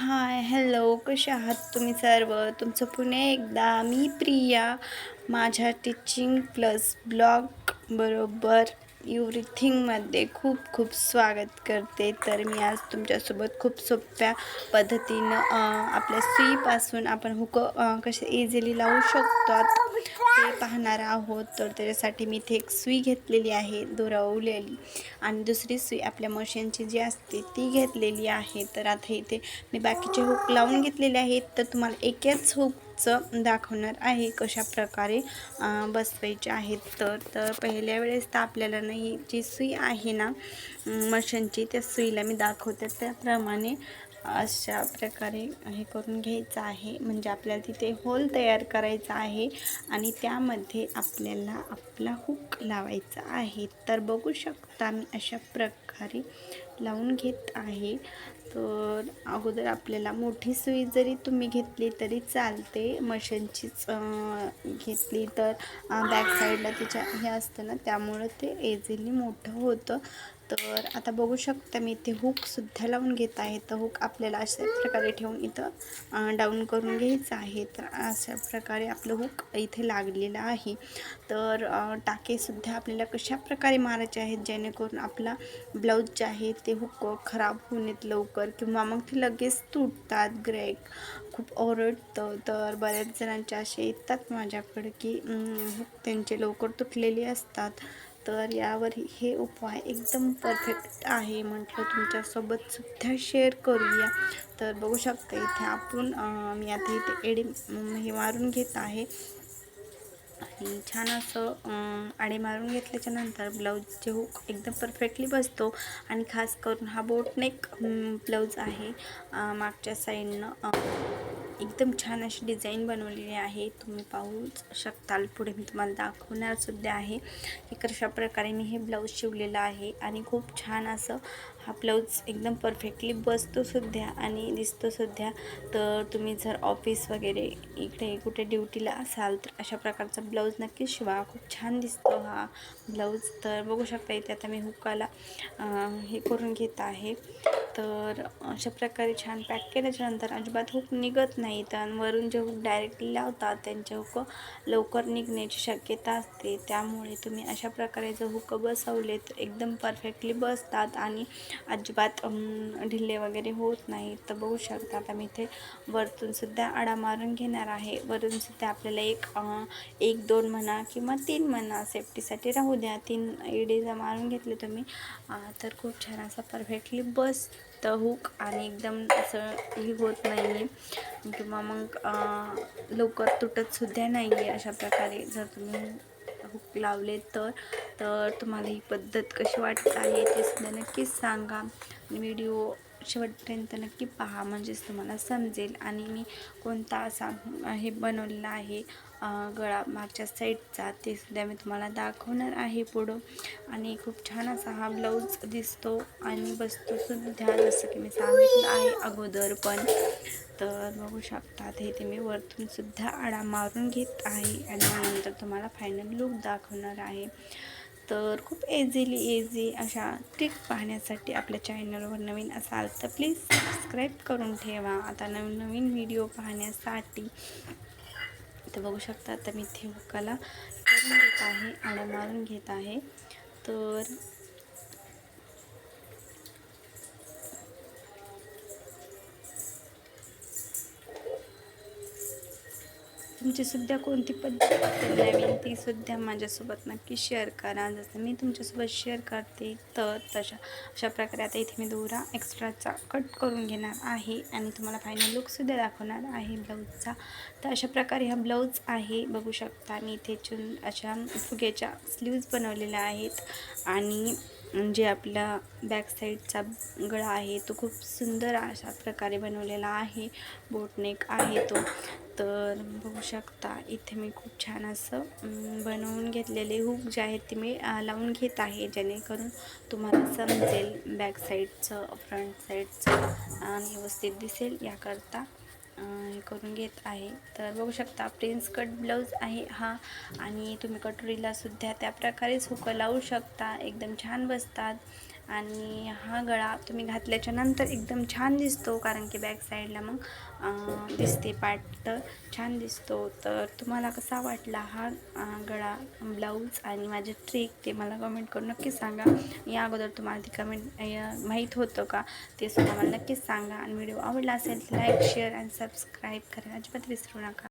Hi hello कसे आहात तुम्ही सर्व? तुमचं पुणे एकदा मी प्रिया. माझ्या टीचिंग प्लस ब्लॉग बरोबर. एव्हरीथिंगमध्ये खूप खूप स्वागत करते. तर मी आज तुमच्यासोबत खूप सोप्या पद्धतीनं आपल्या सुईपासून आपण हुक कसे इझिली लावू शकतो. ते पाहणार आहोत. तर त्याच्यासाठी मी इथे एक सुई घेतलेली आहे दुरवलेली. आणि दुसरी सुई आपल्या मशीनची जी असते ती घेतलेली आहे. तर आता इथे मी बाकीचे हुक लावून घेतलेले आहेत. तर तुम्हाला एकच हुकचं दाखवणार आहे कशा प्रकारे बसवायचे आहेत. तर तर पहिल्या वेळेस तर आपल्याला नाही जी सुई आहे ना मशीनची त्या सुईला मी दाखवते. त्याप्रमाणे अशा प्रकारे हे करून घ्यायचं आहे. म्हणजे आपल्याला तिथे होल तयार करायचा आहे आणि त्यामध्ये आपल्याला आपला हुक लावायचा आहे. तर बघू शकता मी अशा प्रकारे लावून घेत आहे. तर अगोदर आपल्याला मोठी सुई जरी तुम्ही घेतली तरी चालते. मशीनचीच घेतली तर बॅक साईडला तिच्या हे असतं ना त्यामुळं ते इझिली मोठं होतं. तर आता बघू शकता मी इथे हुकसुद्धा लावून घेत आहे. तर हुक आपल्याला अशा प्रकारे ठेवून इथं डाऊन करून घ्यायचं आहे. तर अशा प्रकारे आपलं हुक इथे लागलेलं आहे. तर टाकेसुद्धा आपल्याला कशा प्रकारे मारायचे आहेत जेणेकरून आपला ब्लाऊज जे आहे ते हुक खराब होऊन येत लवकर किंवा मग ते लगेच तुटतात ग्रेक खूप ओरडतं. तर बऱ्याच जणांचे असे येतात माझ्याकडे की हुक त्यांचे लवकर तुटलेले असतात. तर यावर हे उपाय एकदम परफेक्ट आहे. म्हटलं तुमच्यासोबत सुद्धा शेअर करूया. तर बघू शकता इथे आपण मी आता इथे एडी हे मारून घेत आहे. आणि छान असं आडे मारून घेतल्याच्या नंतर ब्लाऊजचे हुक एकदम परफेक्टली बसतो. आणि खास करून हा बोटनेक ब्लाऊज आहे मागच्या साईडनं एकदम छान अशी डिझाईन बनवलेली आहे. तुम्ही पाहू शकताल. पुढे मी तुम्हाला दाखवणार सुद्धा आहे. की कशा प्रकारे मी हे ब्लाऊज शिवलेलं आहे आणि खूप छान असं हा ब्लाऊज एकदम परफेक्टली बसतो सुद्धा आणि दिसतो सुद्धा. तर तुम्ही जर ऑफिस वगैरे इकडे कुठे ड्युटीला असाल तर अशा प्रकारचा ब्लाऊज नक्की शिवा. खूप छान दिसतो हा ब्लाऊज. तर बघू शकता इथे आता मी हुकाला हे करून घेत आहे. तर अशा प्रकारे छान पॅक केल्याच्यानंतर अजिबात हुक निघत नाही. तर वरून जे हुक डायरेक्टली लावतात त्यांचे हुक लवकर निघण्याची शक्यता असते. त्यामुळे तुम्ही अशा प्रकारे जर हुक बसवले तर एकदम परफेक्टली बसतात आणि अजिबात ढिल्ले वगैरे होत नाही. तर बघू शकता आता मी इथे वरतून सुद्धा आडा मारून घेणार आहे. वरून सुद्धा आपल्याला एक एक दोन म्हणा किंवा तीन म्हणा सेफ्टीसाठी राहू द्या. तीन इडीजा मारून घेतले तुम्ही तर खूप छान असा परफेक्टली बस तर हुक आणि एकदम असं हे होत नाही आहे किंवा मग लवकर तुटतसुद्धा नाही आहे अशा प्रकारे जर तुम्ही हुक लावले तर. तर तुम्हाला ही पद्धत कशी वाटत आहे ते सुद्धा नक्कीच सांगा. व्हिडिओ शेवटपर्यंत नक्की पहा म्हणजेच तुम्हाला समजेल. आणि मी कोणता असा हे बनवलेला आहे गळा मागच्या साईडचा ते सुद्धा मी तुम्हाला दाखवणार आहे पुढं. आणि खूप छान असा हा ब्लाऊज दिसतो. आणि बसतो सुद्धा जसं की मी सांगितलं आहे अगोदर पण. तर बघू शकतात हे ते मी वरतून सुद्धा आडा मारून घेत आहे. आणि नंतर तुम्हाला फायनल लुक दाखवणार आहे. तर खूप इझिली इझी अशा ट्रिक पाहण्यासाठी आपल्या चॅनलवर नवीन असाल तर प्लीज सबस्क्राईब करून ठेवा. आता नवीन नवीन व्हिडिओ पाहण्यासाठी तर बघू शकता आता मी इथे कला करून घेत आहे आडा मारून घेत आहे. तर तुमचीसुद्धा कोणती पद्धत नवीन ती सुद्धा माझ्यासोबत नक्की शेअर करा. जसं मी तुमच्यासोबत शेअर करते तर तशा अशा प्रकारे आता इथे मी दोरा एक्स्ट्राचा कट करून घेणार आहे आणि तुम्हाला फायनल लुकसुद्धा दाखवणार आहे ब्लाऊजचा तर अशा प्रकारे हा ब्लाऊज आहे बघू शकता. मी इथे चुन अशा फुग्याच्या स्लीव्ज बनवलेल्या आहेत. आणि जे आपला बॅक साईडचा गळा आहे तो खूप सुंदर अशा प्रकारे बनवलेला आहे. बोटनेक आहे तो. तर बघू शकता इथे मी खूप छान असं बनवून घेतलेले हुक जे आहेत ते मी लावून घेत आहे. जेणेकरून तुम्हाला समजेल बॅक साईडचं फ्रंट साईडचं आणि व्यवस्थित दिसेल. याकरता हे करून घेत आहे. तर बघू शकता प्रिन्स कट ब्लाऊज आहे हा आणि तुम्ही कटोरीला सुद्धा त्या हुकं लावू शकता. एकदम छान बसतात. आणि हा गळा तुम्ही घातल्याच्या नंतर एकदम छान दिसतो कारण की बॅक साईडला मग दिसते पाट तर छान दिसतो. तर तुम्हाला कसा वाटला हा गळा ब्लाऊज आणि माझे ट्रिक ते मला कमेंट करून नक्कीच सांगा. या अगोदर तुम्हाला ती कमेंट माहीत होतं का ते सुद्धा मला नक्कीच सांगा. आणि व्हिडिओ आवडला असेल तर लाईक शेअर आणि सबस्क्राईब करा. अजिबात विसरू नका.